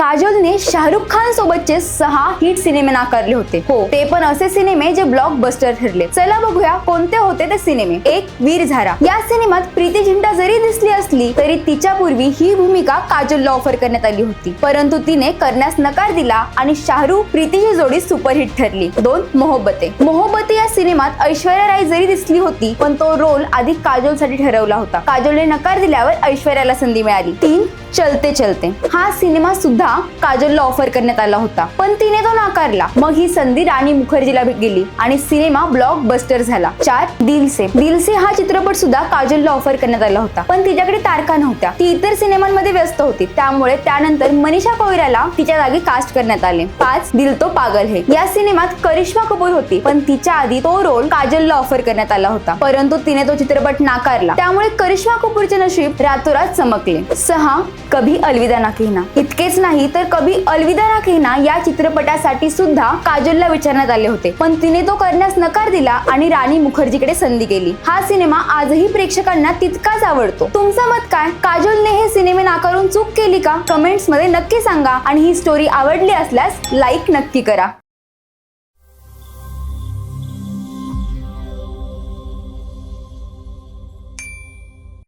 काजोलने शाहरुख खान सोबतचे सहा हिट सिनेमे नाकारले होते. हो ते पण असे सिनेमे जे ब्लॉकबस्टर ठरले. चला बघूया कोणते होते ते सिनेमे एक वीर झारा. या सिनेमात प्रीती झिंटा जरी दिसली असली तरी तिच्या पूर्वी ही भूमिका काजोलला ऑफर करण्यात आली होती. परंतु तिने करण्यास नकार दिला आणि शाहरुख प्रीतीची जोडी सुपरहिट ठरली. दोन मोहब्बते. मोहब्बते या सिनेमात ऐश्वर्या राय जरी दिसली होती पण तो रोल आधी काजोलसाठी ठरवला होता. काजोलने नकार दिल्यावर ऐश्वर्याला संधी मिळाली. तीन चलते चलते. हा सिनेमा सुद्धा काजलला ऑफर करण्यात आला होता. पण तिने तो नाकारला. मग ही संधी राणी मुखर्जीला गेली आणि सिनेमा ब्लॉकबस्टर झाला. चार दिलसे. दिलसे हा चित्रपट सुद्धा काजलला ऑफर करण्यात आला होता. पण तिच्याकडे तारखा नव्हत्या. ती इतर सिनेमांमध्ये व्यस्त होती. त्यामुळे त्यानंतर मनीषा कोयराला तिच्या जागी कास्ट करण्यात आले. पाच दिल तो पागल है. या सिनेमात करिश्मा कपूर होती पण तिच्या आधी तो रोल काजलला ऑफर करण्यात आला होता. परंतु तिने तो चित्रपट नाकारला. त्यामुळे करिश्मा कपूरचे नशीब रातोरात चमकले. सहा कभी अलविदा ना कहना। इतकेच नाही तर कभी अलविदा ना कहना या चित्रपटासाठी सुद्धा काजलला विचारण्यात आले होते. पण तिने तो करण्यास नकार दिला आणि राणी मुखर्जीकडे संधी केली. हा सिनेमा आजही प्रेक्षकांना तितकाच आवडतो. तुमचं मत काय? काजोलने हे सिनेमे नाकारून चूक केली का? कमेंट्समध्ये नक्की सांगा आणि ही स्टोरी आवडली असल्यास लाईक नक्की करा.